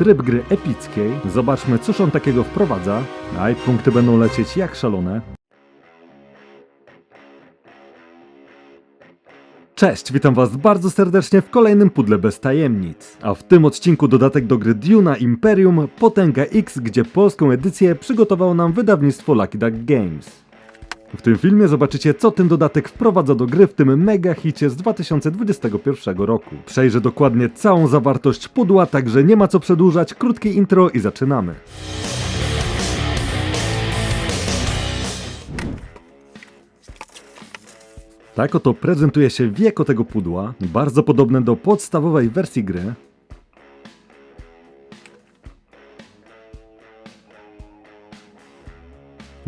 tryb gry epickiej. Zobaczmy, cóż on takiego wprowadza. A i punkty będą lecieć jak szalone. Cześć, witam was bardzo serdecznie w kolejnym pudle bez tajemnic. A w tym odcinku dodatek do gry Duna Imperium Potęga X, gdzie polską edycję przygotowało nam wydawnictwo Lucky Duck Games. W tym filmie zobaczycie, co ten dodatek wprowadza do gry w tym mega hicie z 2021 roku. Przejrzę dokładnie całą zawartość pudła, także nie ma co przedłużać, krótkie intro i zaczynamy. Tak oto prezentuje się wieko tego pudła, bardzo podobne do podstawowej wersji gry.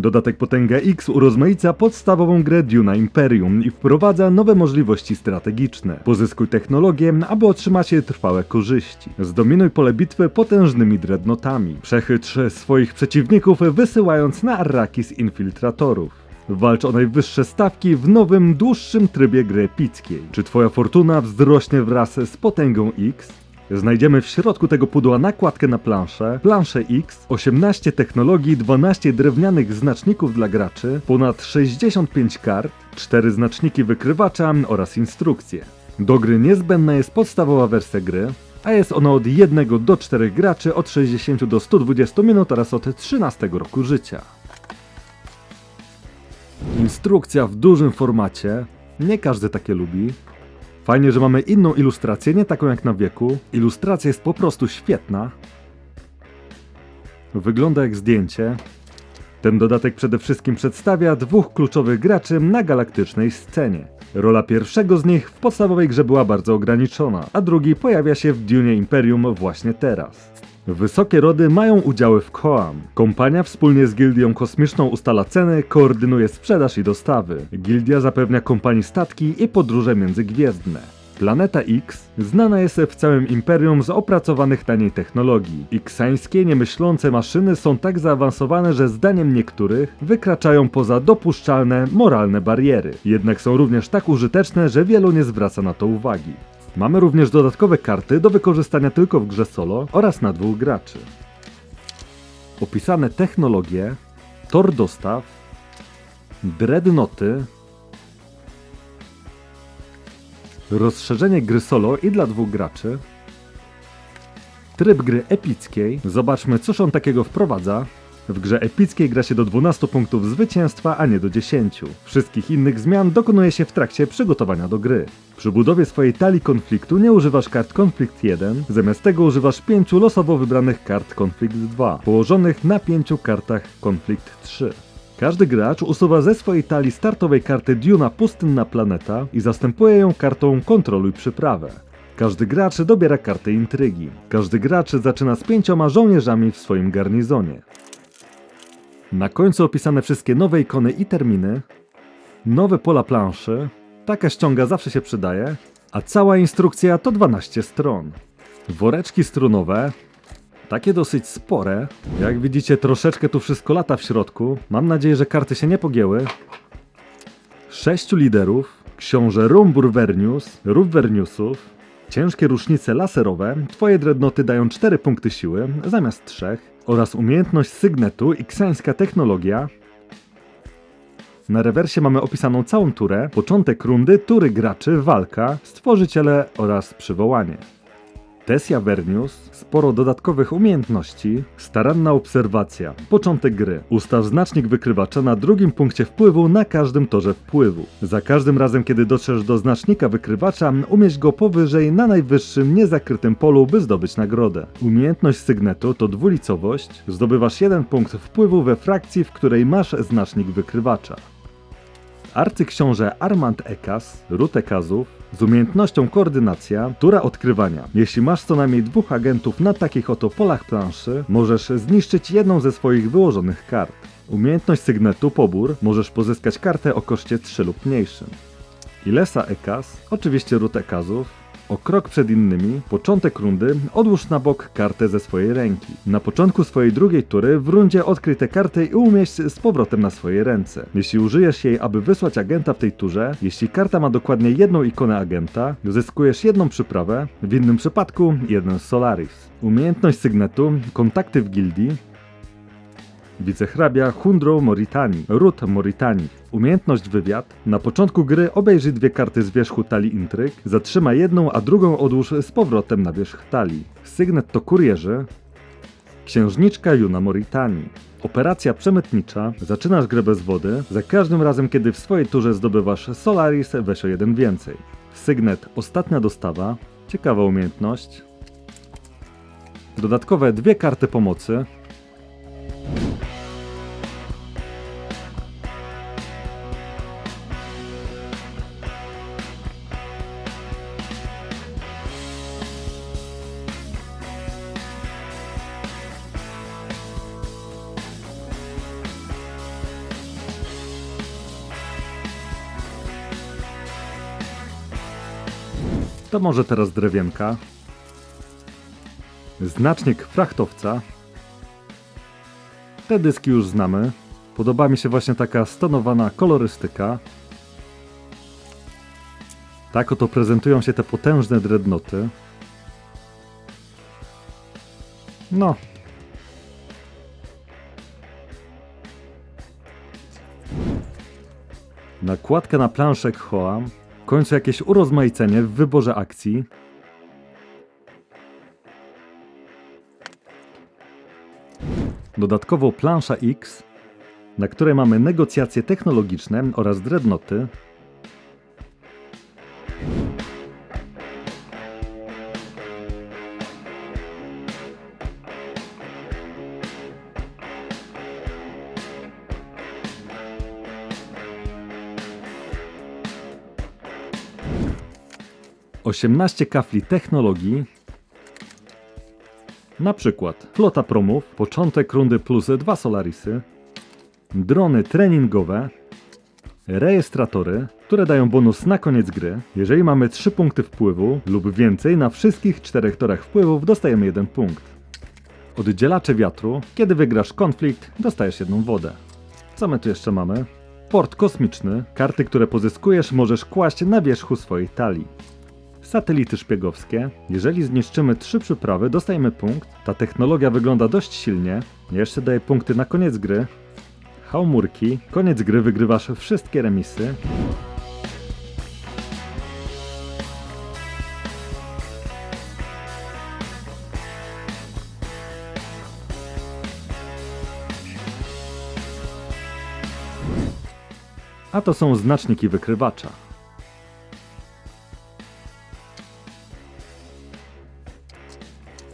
Dodatek Potęga X urozmaica podstawową grę Duna Imperium i wprowadza nowe możliwości strategiczne. Pozyskuj technologię, aby otrzymać trwałe korzyści. Zdominuj pole bitwy potężnymi dreadnotami. Przechytrz swoich przeciwników wysyłając na Arrakis infiltratorów. Walcz o najwyższe stawki w nowym, dłuższym trybie gry epickiej. Czy twoja fortuna wzrośnie wraz z potęgą X? Znajdziemy w środku tego pudła nakładkę na planszę, planszę X, 18 technologii, 12 drewnianych znaczników dla graczy, ponad 65 kart, 4 znaczniki wykrywacza oraz instrukcje. Do gry niezbędna jest podstawowa wersja gry, a jest ona od 1 do 4 graczy od 60 do 120 minut oraz od 13 roku życia. Instrukcja w dużym formacie. Nie każdy takie lubi. Fajnie, że mamy inną ilustrację, nie taką jak na wieku. Ilustracja jest po prostu świetna. Wygląda jak zdjęcie. Ten dodatek przede wszystkim przedstawia dwóch kluczowych graczy na galaktycznej scenie. Rola pierwszego z nich w podstawowej grze była bardzo ograniczona, a drugi pojawia się w Dune Imperium właśnie teraz. Wysokie rody mają udziały w Koam. Kompania wspólnie z Gildią Kosmiczną ustala ceny, koordynuje sprzedaż i dostawy. Gildia zapewnia kompanii statki i podróże międzygwiezdne. Planeta X znana jest w całym imperium z opracowanych na niej technologii. Xańskie niemyślące maszyny są tak zaawansowane, że zdaniem niektórych wykraczają poza dopuszczalne, moralne bariery. Jednak są również tak użyteczne, że wielu nie zwraca na to uwagi. Mamy również dodatkowe karty do wykorzystania tylko w grze solo oraz na dwóch graczy. Opisane technologie, tor dostaw, dreadnoty, rozszerzenie gry solo i dla dwóch graczy, tryb gry epickiej, zobaczmy cóż on takiego wprowadza. W grze epickiej gra się do 12 punktów zwycięstwa, a nie do 10. Wszystkich innych zmian dokonuje się w trakcie przygotowania do gry. Przy budowie swojej talii konfliktu nie używasz kart Konflikt 1, zamiast tego używasz 5 losowo wybranych kart Konflikt 2, położonych na 5 kartach Konflikt 3. Każdy gracz usuwa ze swojej talii startowej karty Duna Pustynna Planeta i zastępuje ją kartą Kontroluj Przyprawę. Każdy gracz dobiera kartę Intrygi. Każdy gracz zaczyna z pięcioma żołnierzami w swoim garnizonie. Na końcu opisane wszystkie nowe ikony i terminy, nowe pola planszy, taka ściąga zawsze się przydaje, a cała instrukcja to 12 stron. Woreczki strunowe, takie dosyć spore. Jak widzicie, troszeczkę tu wszystko lata w środku. Mam nadzieję, że karty się nie pogięły. Sześciu liderów, książę Rumbur Vernius, Verniusów, ciężkie rusznice laserowe, twoje dreadnoty dają 4 punkty siły zamiast 3 oraz umiejętność sygnetu i ksańska technologia. Na rewersie mamy opisaną całą turę, początek rundy, tury graczy, walka, stworzyciele oraz przywołanie. Tesja Vernius, sporo dodatkowych umiejętności, staranna obserwacja, początek gry. Ustaw znacznik wykrywacza na drugim punkcie wpływu na każdym torze wpływu. Za każdym razem, kiedy dotrzesz do znacznika wykrywacza, umieść go powyżej na najwyższym niezakrytym polu, by zdobyć nagrodę. Umiejętność sygnetu to dwulicowość, zdobywasz jeden punkt wpływu we frakcji, w której masz znacznik wykrywacza. Arcyksiąże Armand Ekas, Rut Ekazów, z umiejętnością koordynacja, tura odkrywania. Jeśli masz co najmniej dwóch agentów na takich oto polach planszy, możesz zniszczyć jedną ze swoich wyłożonych kart. Umiejętność sygnetu pobór, możesz pozyskać kartę o koszcie 3 lub mniejszym. Ilesa Ekas, oczywiście Rut Ekazów, O krok przed innymi, początek rundy, odłóż na bok kartę ze swojej ręki. Na początku swojej drugiej tury w rundzie odkryj tę kartę i umieść z powrotem na swojej ręce. Jeśli użyjesz jej, aby wysłać agenta w tej turze, jeśli karta ma dokładnie jedną ikonę agenta, zyskujesz jedną przyprawę, w innym przypadku jeden Solaris. Umiejętność sygnetu, kontakty w gildii, Wicehrabia Hundro Moritani, Ruth Moritani. Umiejętność wywiad. Na początku gry obejrzyj dwie karty z wierzchu talii intryg, zatrzymaj jedną, a drugą odłóż z powrotem na wierzch talii. Sygnet to kurierzy. Księżniczka Juna Moritani. Operacja przemytnicza. Zaczynasz grę bez wody. Za każdym razem, kiedy w swojej turze zdobywasz Solaris, weź o jeden więcej. Sygnet Ostatnia dostawa. Ciekawa umiejętność. Dodatkowe dwie karty pomocy. To może teraz drewienka. Znacznik frachtowca. Te dyski już znamy. Podoba mi się właśnie taka stonowana kolorystyka. Tak oto prezentują się te potężne dreadnoty. No. Nakładka na planszę Khoam. Końcu jakieś urozmaicenie w wyborze akcji. Dodatkowo plansza X, na której mamy negocjacje technologiczne oraz dreadnoty. Osiemnaście kafli technologii, na przykład flota promów, początek rundy plus dwa Solarisy, drony treningowe, rejestratory, które dają bonus na koniec gry. Jeżeli mamy 3 punkty wpływu lub więcej, na wszystkich czterech torach wpływów dostajemy jeden punkt. Oddzielacze wiatru, kiedy wygrasz konflikt, dostajesz jedną wodę. Co my tu jeszcze mamy? Port kosmiczny, karty, które pozyskujesz, możesz kłaść na wierzchu swojej talii. Satelity szpiegowskie. Jeżeli zniszczymy trzy przyprawy, dostajemy punkt. Ta technologia wygląda dość silnie. Jeszcze daje punkty na koniec gry. Hałmurki. Koniec gry wygrywasz wszystkie remisy. A to są znaczniki wykrywacza.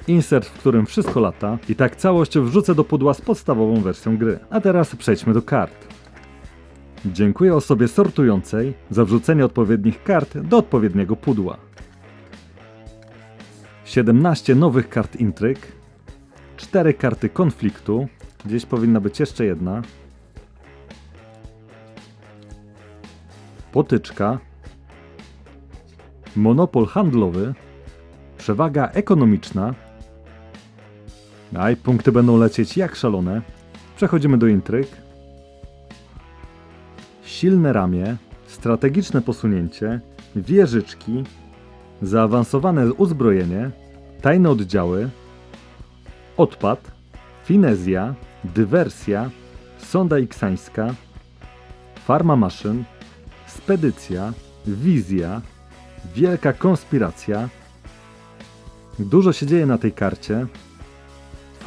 Insert, w którym wszystko lata i tak całość wrzucę do pudła z podstawową wersją gry. A teraz przejdźmy do kart. Dziękuję osobie sortującej za wrzucenie odpowiednich kart do odpowiedniego pudła. 17 nowych kart intryg, 4 karty konfliktu, gdzieś powinna być jeszcze jedna, potyczka, monopol handlowy, przewaga ekonomiczna, a i punkty będą lecieć jak szalone. Przechodzimy do intryg. Silne ramię, strategiczne posunięcie, wieżyczki, zaawansowane uzbrojenie, tajne oddziały, odpad, finezja, dywersja, sonda iksańska, farma maszyn, spedycja, wizja, wielka konspiracja. Dużo się dzieje na tej karcie,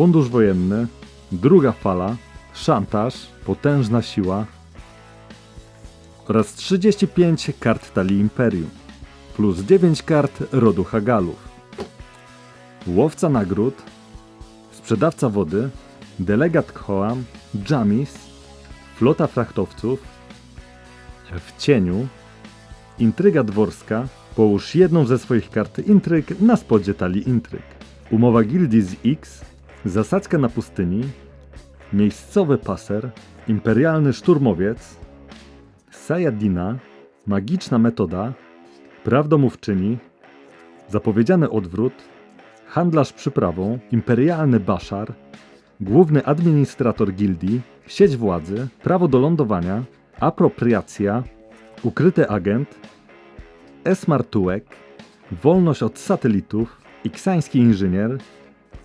Fundusz wojenny, druga fala, szantaż, potężna siła oraz 35 kart talii Imperium, plus 9 kart rodu Hagalów. Łowca nagród, sprzedawca wody, delegat Khoam, Jamis, flota frachtowców, w cieniu, intryga dworska, połóż jedną ze swoich kart intryg na spodzie talii intryg. Umowa gildii z X Zasadzka na pustyni, miejscowy paser, imperialny szturmowiec, Sayadina, magiczna metoda, prawdomówczyni, zapowiedziany odwrót, handlarz przyprawą, imperialny baszar, główny administrator gildii, sieć władzy, prawo do lądowania, apropriacja, ukryty agent, esmartułek, wolność od satelitów, iksański inżynier,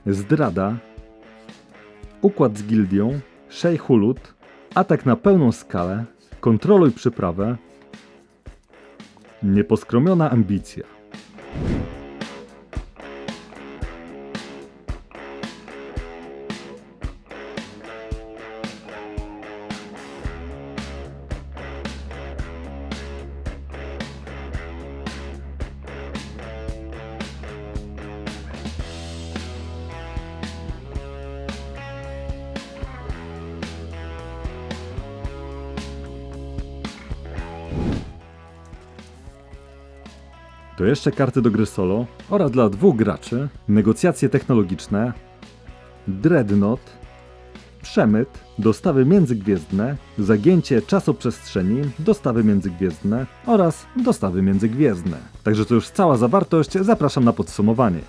zdrada, układ z gildią, szejhulut, atak na pełną skalę, kontroluj przyprawę, nieposkromiona ambicja. To jeszcze karty do gry solo oraz dla dwóch graczy, negocjacje technologiczne, dreadnought, przemyt, dostawy międzygwiezdne, zagięcie czasoprzestrzeni, dostawy międzygwiezdne oraz dostawy międzygwiezdne. Także to już cała zawartość, zapraszam na podsumowanie.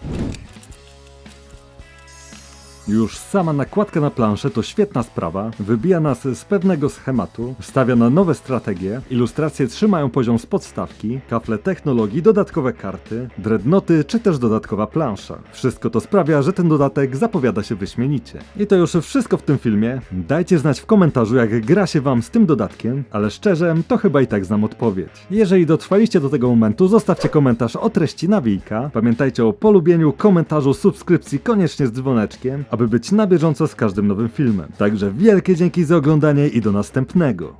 Już sama nakładka na planszę to świetna sprawa, wybija nas z pewnego schematu, stawia na nowe strategie, ilustracje trzymają poziom z podstawki, kafle technologii, dodatkowe karty, dreadnoty czy też dodatkowa plansza. Wszystko to sprawia, że ten dodatek zapowiada się wyśmienicie. I to już wszystko w tym filmie. Dajcie znać w komentarzu jak gra się wam z tym dodatkiem, ale szczerze to chyba i tak znam odpowiedź. Jeżeli dotrwaliście do tego momentu, zostawcie komentarz o treści nawijka. Pamiętajcie o polubieniu, komentarzu, subskrypcji, koniecznie z dzwoneczkiem, aby być na bieżąco z każdym nowym filmem. Także wielkie dzięki za oglądanie i do następnego.